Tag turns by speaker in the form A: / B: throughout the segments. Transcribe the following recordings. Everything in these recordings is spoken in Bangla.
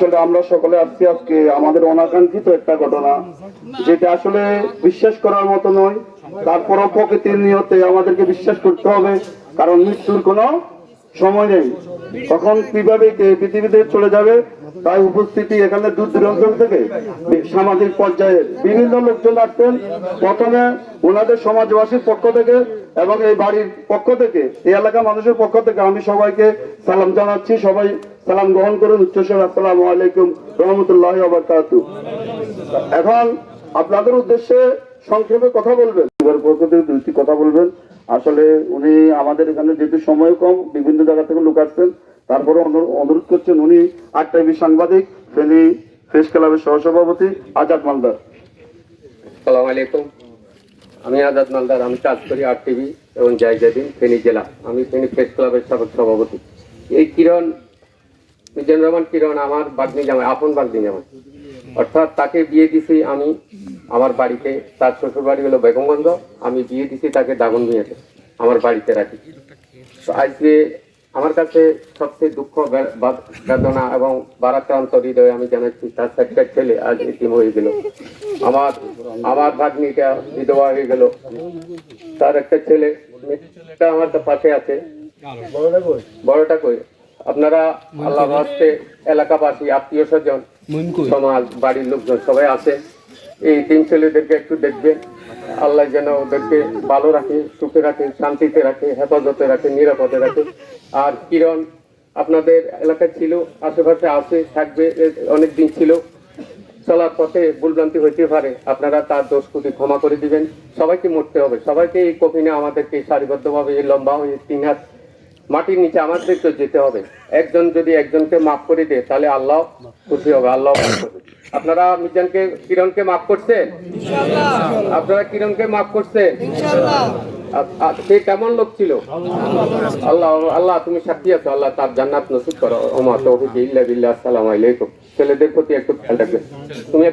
A: আসলে আমরা সকলে আসছি আজকে আমাদের অনাকাঙ্ক্ষিত একটা ঘটনা, যেটা আসলে বিশ্বাস করার মতো নয়। তারপরও প্রকৃতির নিয়তে আমাদেরকে বিশ্বাস করতে হবে, কারণ মৃত্যুর কোনো সময় নেই। তখন কীভাবে পৃথিবীতে চলে যাবে তাই উপস্থিতি এখানে দূর দূরান্ত থেকে সামাজিক পর্যায়ে বিভিন্ন লোকজন আসতেন প্রথমে ওনাদের সমাজবাসীর পক্ষ থেকে এবং এই বাড়ির পক্ষ থেকে, এই এলাকার মানুষের পক্ষ থেকে আমি সবাইকে সালাম জানাচ্ছি। সবাই সালাম গ্রহণ করুন উচ্চস্বর আসসালামু আলাইকুম রহমতুল্লাহ আবরকাতু এখন আপনাদের উদ্দেশ্যে সংক্ষেপে কথা বলবেন। দুইটি কথা বলবেন। আসলে উনি আমাদের এখানে যেহেতু সময় কম বিভিন্ন জায়গা থেকে লোক আসছেন তারপরে অনুরোধ করছেন উনি আট টাইপি সাংবাদিক ফেনী প্রেস ক্লাবের সহসভাপতি আজাদ মালদার।
B: সালাম আলাইকুম। আমি আজাদ মালদার আমি কাজ করি আর টিভি এবং জায়গা দিন ফেনী জেলা। আমি ফেনী প্রেস ক্লাবের সাবেক সভাপতি। এই কিরণ মিজানুর রহমান কিরণ, আমার বাগনি জামাই, আপন বাগনি জামাই। অর্থাৎ তাকে বিয়ে দিছি আমি আমার বাড়িতে। তার শ্বশুর বাড়ি হলো বেগমগঞ্জ। আমি বিয়ে দিছি তাকে দাগন বিয়েতে আমার বাড়িতে রাখি। তো আজকে আমার কাছে সবচেয়ে দুঃখ বেদনা এবং বারাক্রান্ত হৃদয়ে আমি জানাচ্ছি, তার একটা ছেলে আজ এতিম হয়ে গেল। আমার আমার ভাগ্নিটা বিধবা হয়ে গেল। তার একটা ছেলে আমার তো পাশে আছে। বড়টা কই? আপনারা আল্লাহ হস্তে এলাকাবাসী আত্মীয় স্বজন সমাজ বাড়ির লোকজন সবাই আছে। এই তিন ছেলেদেরকে একটু দেখবেন। আল্লাহ যেন ওদেরকে ভালো রাখে সুখে রাখে শান্তিতে রাখে হেফাজতে রাখে নিরাপদে রাখে। আর কিরণ আপনাদের এলাকায় ছিল আশেপাশে আছে থাকবে অনেক দিন ছিল। চলার পথে ভুলভ্রান্তি হইতে পারে আপনারা তার দোষ ত্রুটি ক্ষমা করে দিবেন। সবাইকে মরতে হবে। সবাইকে এই কফিনে আমাদেরকে সারিবদ্ধভাবে এই লম্বা হয়ে তিন হাত মাটির নিচে আমাদেরকে যেতে হবে। একজন যদি একজনকে মাফ করে দেয় তাহলে আল্লাহ খুশি হবে আল্লাহ মাফ করবে। আপনারা মিজানকে কিরণকে মাফ করছেন? আপনারা কিরণকে মাফ করছেন? সে কেমন লোক ছিল? আল্লাহ আল্লাহ তুমি সাক্ষী আছো আল্লাহ তার জান্নাত নসিব করো। ওমা তৌফিক ইল্লা বিল্লাহ আসসালামু আলাইকুম। ছেলেদের প্রতি একটু খেয়াল রাখবেন তুমি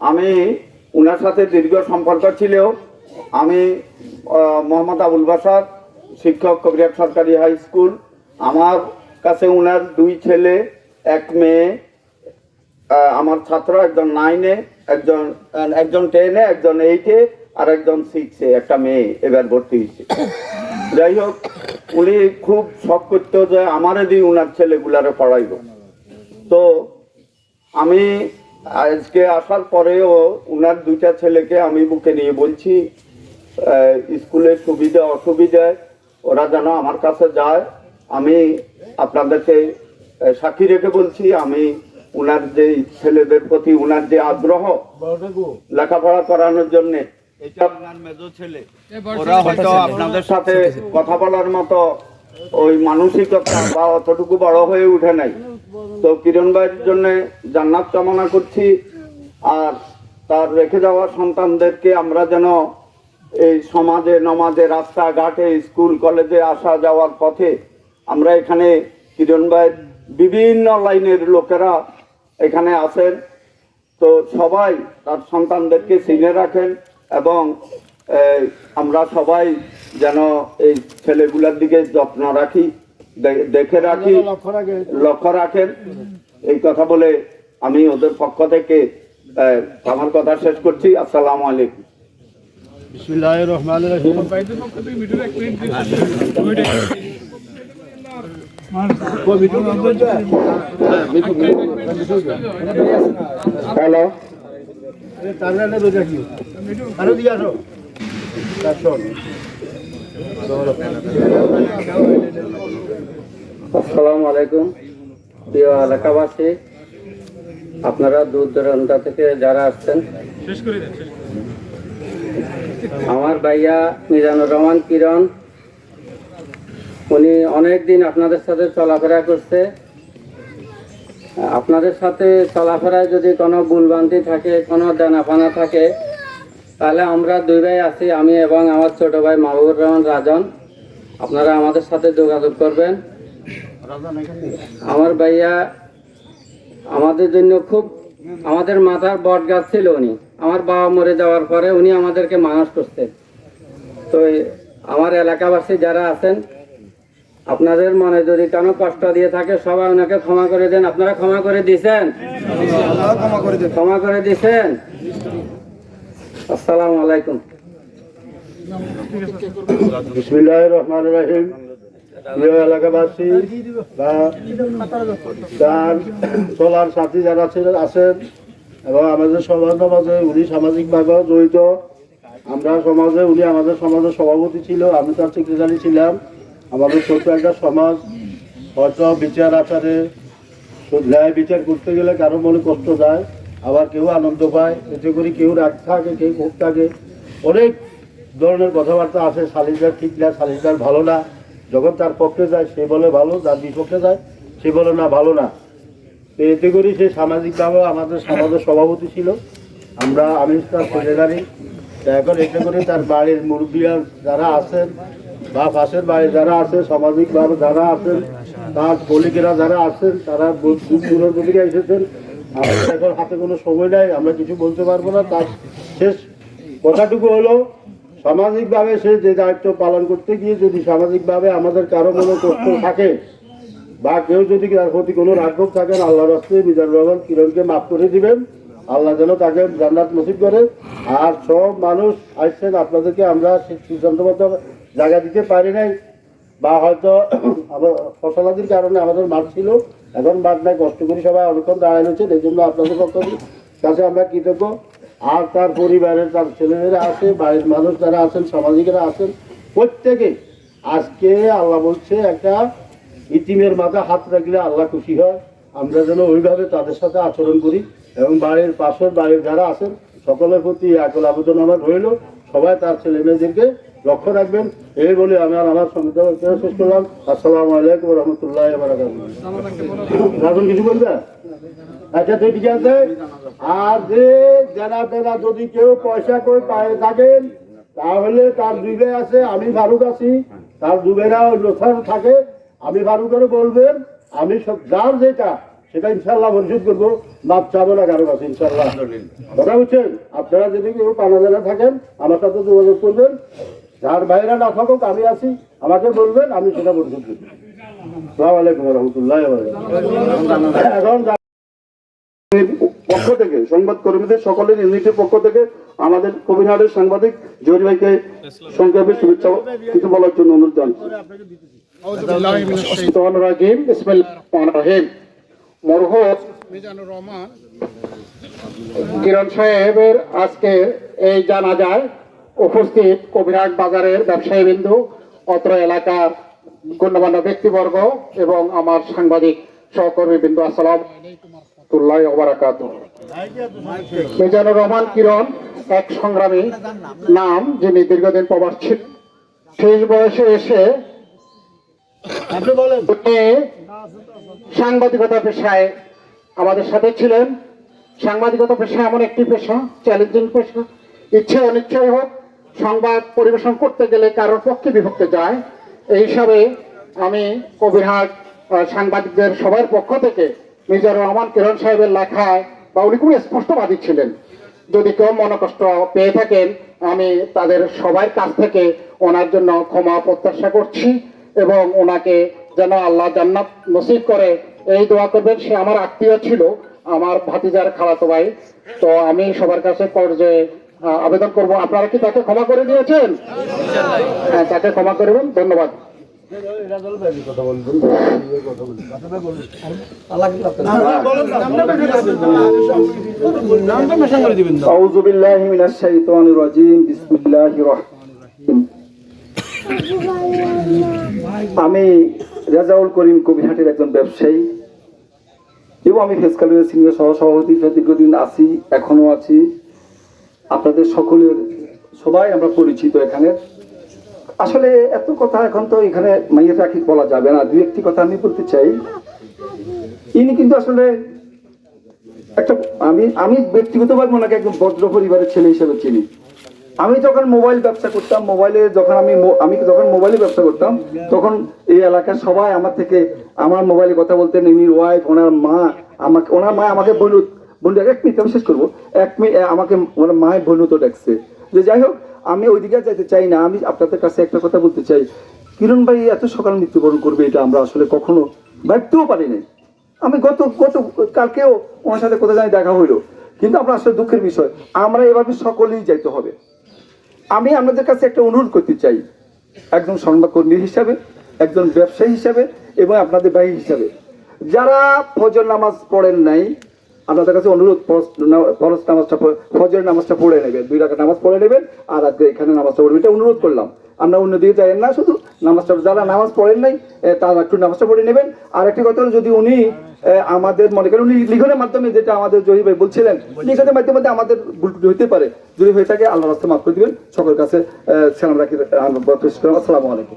A: আমি উনার সাথে দীর্ঘ সম্পর্ক ছিল আমি মোহাম্মদ আবুল বাসার শিক্ষক কবিরাট সরকারি হাই স্কুল। আমার কাছে ওনার দুই ছেলে, এক মেয়ে আমার ছাত্র, একজন নাইনে একজন একজন টেনে একজন এইটে আর একজন সিক্সে একটা মেয়ে এবার ভর্তি হয়েছে। যাই হোক, উনি খুব শখ করতো যে আমারে দিয়ে উনার ছেলেগুলারে পড়াইব। তো আমি আজকে আসার পরেও উনার দুইটা ছেলেকে আমি বুকে নিয়ে বলছি স্কুলের সুবিধা অসুবিধায় ওরা যেন আমার কাছে যায়। আমি আপনাদেরকে সাক্ষী রেখে বলছি আমি উনার যে ছেলেদের প্রতি উনার যে আগ্রহ লেখাপড়া করানোর জন্য ওরা হয়তো আপনাদের সাথে কথা বলার মতো ওই মানসিকতা বা অতটুকু বড় হয়ে উঠে নাই। তো কিরণ ভাইয়ের জন্য জান্নাত কামনা করছি। আর তার রেখে যাওয়া সন্তানদেরকে আমরা যেন এই সমাজে নমাজে রাস্তাঘাটে স্কুল কলেজে আসা যাওয়ার পথে আমরা এখানে কিরণ ভাইয়ের বিভিন্ন লাইনের লোকেরা এখানে আসেন। তো সবাই তার সন্তানদেরকে চিনে রাখেন এবং আমরা সবাই যেন এই ছেলেগুলোর দিকে যত্ন রাখি দেখে রাখি লক্ষ্য রাখেন। এই কথা বলে আমি ওদের পক্ষ থেকে আমার কথা শেষ করছি। আসসালামু আলাইকুম।
C: বিসমিল্লাহির রহমানির রহিম।
A: হ্যালো।
C: আরও
B: আসসালামু আলাইকুম প্রিয় এলাকাবাসী, আপনারা দূর দূরান্ত থেকে যারা আসছেন আমার ভাইয়া মিজানুর রহমান কিরণ। উনি অনেক দিন আপনাদের সাথে চলাফেরা করছে। আপনাদের সাথে চলাফেরায় যদি কোনো ভুলভ্রান্তি থাকে, কোনো দেনাপানা থাকে, তাহলে আমরা দুই ভাই আছি, আমি এবং আমার ছোট ভাই মাহবুবুর রহমান রাজন। আপনারা আমাদের সাথে যোগাযোগ করবেন। আমার ভাইয়া আমাদের জন্য খুব, আমাদের মাথার বট গাছ ছিল উনি। আমার বাবা মরে যাওয়ার পরে উনি আমাদেরকে মানুষ করতেন তো আমার এলাকাবাসী যারা আছেন,
D: আপনাদের মনে যদি কেন কষ্ট দিয়ে থাকে, সবাই ওনাকে ক্ষমা করে দেন। আপনারা ক্ষমা করে দিয়েছেন? ক্ষমা করে দিয়েছেন? আসসালামু আলাইকুম।
C: এলাকাবাসী বা তার চলার সাথী যারা আছেন এবং আমাদের সমাজ মাঝে উনি সামাজিকভাবেও জড়িত। আমরা সমাজে উনি আমাদের সমাজের সভাপতি ছিল, আমি তার সেক্রেটারি ছিলাম। আমাদের ছোট্ট একটা সমাজ, হয়তো বিচার আচারে ন্যায় বিচার করতে গেলে কারও মনে কষ্ট যায়, আবার কেউ আনন্দ পায়। এতে করে কেউ রাগ থাকে, কেউ ক্ষোভ থাকে। অনেক ধরনের কথাবার্তা আছে সালিশদার ঠিক না সালিশদার ভালো না। যখন তার পক্ষে যায়, সে বলে ভালো যার বিপক্ষে যায়, সে বলে না, ভালো না। এতে করে সে সামাজিকভাবে আমাদের সমাজের সভাপতি ছিল। আমরা আমি তার সেক্রেটারি। এখন এতে করে তার বাড়ির মুরব্বীরা যারা আছেন বা পাশের বাড়ি যারা আছে সামাজিকভাবে যারা আছেন, তার কলিকেরা যারা আছেন, তারা দূর থেকে এসেছেন। আমাদের এখন হাতে কোনো সময় নাই, আমরা কিছু বলতে পারব না। তার শেষ কথাটুকু হলো সামাজিকভাবে সে যে দায়িত্ব পালন করতে গিয়ে যদি সামাজিকভাবে আমাদের কারও কোনো কষ্ট থাকে বা কেউ যদি তার প্রতি কোনো রাঘব থাকেন আল্লাহ রাস্তে মিজান রহমান কিরণকে মাফ করে দিবেন। আল্লাহ যেন তাকে জান্নাত নসিব করে। আর সব মানুষ আসছেন আপনাদেরকে আমরা সিদ্ধান্তবদ্ধ জায়গা দিতে পারি নাই। বা হয়তো আমার ফসলাদির কারণে আমাদের মাঠ ছিল। এখন মাঠ নাই, কষ্ট করি সবাই অনেকক্ষণ দাঁড়ায় রয়েছে এই জন্য আপনাদের পক্ষ কাছে আমরা কৃতজ্ঞ। আর তার পরিবারের, তার ছেলেমেয়েরা আছে, বাড়ির মানুষ যারা আছেন, সামাজিকরা আছেন প্রত্যেকে আজকে আল্লাহ বলছে একটা ইতিমের মাথা হাত রাখলে আল্লাহ খুশি হয়। আমরা যেন ওইভাবে তাদের সাথে আচরণ করি এবং বাড়ির পাশের বাড়ির যারা আছেন, সকলের প্রতি একল আবেদন আমার রইল। সবাই তার ছেলে মেয়েদেরকে লক্ষ্য রাখবেন। এই বলে আমি আর আমার সঙ্গে শেষ করলাম। আসসালামু আলাইকুম রহমতুল্লাহ রাজন, কিছু বলবে? আচ্ছা তো আছে। আর যে যারা যারা যদি কেউ পয়সা করে পায়ে থাকেন, তাহলে তার দুবে আছে, আমি ফারুক আছি। তার দুবেরা লোথার থাকে। আমি করে বলবেন আমি সব যার যেটা সেটা ইনশাল্লাহ পরিশোধ করব। মাপ চাবো না কারও কাছে ইনশাল্লাহ কথা বুঝছেন আপনারা যদি কেউ পানা জানা থাকেন আমার সাথে যোগাযোগ করবেন। যার বাইরে না থাকুক আমি আছি আমাকে বলবেন আমি সেটা পরিশোধ করব। সালাম আলাইকুম রহমতুল্লাহ এখন পক্ষ থেকে সংবাদ কর্মীদের সকলের ইউনিটের পক্ষ থেকে আমাদের কবিরহাটের সাংবাদিক জহির ভাইকে সংক্ষেপে শুভেচ্ছা কিছু বলার জন্য অনুরোধ জানাচ্ছি।
E: কিরণ সাহেবের আজকে এই জানাজায় উপস্থিত কবিরহাট বাজারের ব্যবসায়ী বিন্দু অত্র এলাকার গণ্যমান্য ব্যক্তিবর্গ এবং আমার সাংবাদিক সহকর্মী বিন্দু আসসালাম মিজানুর রহমান কিরণ এক সংগ্রামী নাম যিনি দীর্ঘদিন প্রবাস। ছিল শেষ বয়সে এসে সাংবাদিকতা পেশায় আমাদের সাথে ছিলেন। সাংবাদিকতা পেশা এমন একটি পেশা চ্যালেঞ্জিং পেশা। ইচ্ছে অনিচ্ছাই হোক, সংবাদ পরিবেশন করতে গেলে কারোর পক্ষে বিভক্তে যায়। এই হিসাবে আমি কবিরহাট সাংবাদিকদের সবার পক্ষ থেকে মিজানুর রহমান কিরণ সাহেবের লেখায় বা উনি খুব স্পষ্টবাদী ছিলেন। যদি কেউ মনকষ্ট পেয়ে থাকেন, আমি তাদের সবার কাছ থেকে ওনার জন্য ক্ষমা প্রত্যাশা করছি। এবং ওনাকে যেন আল্লাহ জান্নাত নসিব করে এই দোয়া করবেন। সে আমার আত্মীয় ছিল আমার ভাতিজার খালাতো ভাই। তো আমি সবার কাছে পর্যায়ে আবেদন করব। আপনারা কি তাকে ক্ষমা করে দিয়েছেন? হ্যাঁ তাকে ক্ষমা করবেন ধন্যবাদ।
F: আউযু বিল্লাহি মিনাশ শাইতানির রাজিম। বিসমিল্লাহির রহমানির আমি রেজাউল করিম কবিরহাটের একজন ব্যবসায়ী এবং আমি ফেসকালের সিনিয়র সহ সভাপতি হিসেবে দীর্ঘদিন আছি। এখনও আছি আপনাদের সকলের, সবাই আমরা পরিচিত এখানে। আসলে এত কথা এখন তো এখানে মাইয়ের রাখি বলা যাবে না। দুই একটি কথা আমি বলতে চাই। ইনি কিন্তু আসলে একটা, আমি আমি ব্যক্তিগতভাবে ওনাকে একজন বজ্র পরিবারের ছেলে হিসেবে চিনি। আমি যখন মোবাইল ব্যবসা করতাম, মোবাইলে যখন আমি আমি যখন মোবাইলে ব্যবসা করতাম, তখন এই এলাকার সবাই আমার থেকে আমার মোবাইলে কথা বলতেন ইনির ওয়াইফ ওনার মা, আমাকে ওনার মা আমাকে বলু বন্ধু, এক মিনিট, আমি শেষ করব। এক মিনিট আমাকে ওনার মায়ের বন্ধু তো ডাকছে। যে যাই হোক, আমি ওইদিকে যেতে চাই না। আমি আপনাদের কাছে একটা কথা বলতে চাই। কিরণ ভাই এত সকাল মৃত্যুবরণ করবে এটা আমরা আসলে কখনো ভাবতেও পারি নাই আমি গত গত কালকেও ওনার সাথে কোথায় জানি দেখা হইল। কিন্তু আপনার আসলে দুঃখের বিষয়। আমরা এভাবে সকলেই যাইতে হবে। আমি আপনাদের কাছে একটা অনুরোধ করতে চাই। একজন সংবাদকর্মী হিসাবে, একজন ব্যবসায়ী হিসাবে এবং আপনাদের ভাই হিসাবে। যারা ফজর নামাজ পড়েন নাই, আপনাদের কাছে অনুরোধ, ফরজ নামাজটা ফজর নামাজটা পড়ে নেবেন। দুই রাখা নামাজ পড়ে নেবেন আর আজকে এখানে নামাজটা পড়বেন। এটা অনুরোধ করলাম। আমরা অন্য দিকে যাই না, শুধু নামাজটা যারা নামাজ পড়েন নাই তারা একটু নামাজটা পড়ে নেবেন। আর একটি কথা হলো, যদি উনি আমাদের, মনে করেন উনি লিখনের মাধ্যমে যেটা আমাদের জহি ভাই বলছিলেন, লিখনের মাধ্যমে আমাদের ভুল হইতে পারে। যদি হয়ে থাকে আল্লাহ রাস্তা মাফ করে দিবেন। সকলের কাছে সালাম রাখি আসসালামু আলাইকুম।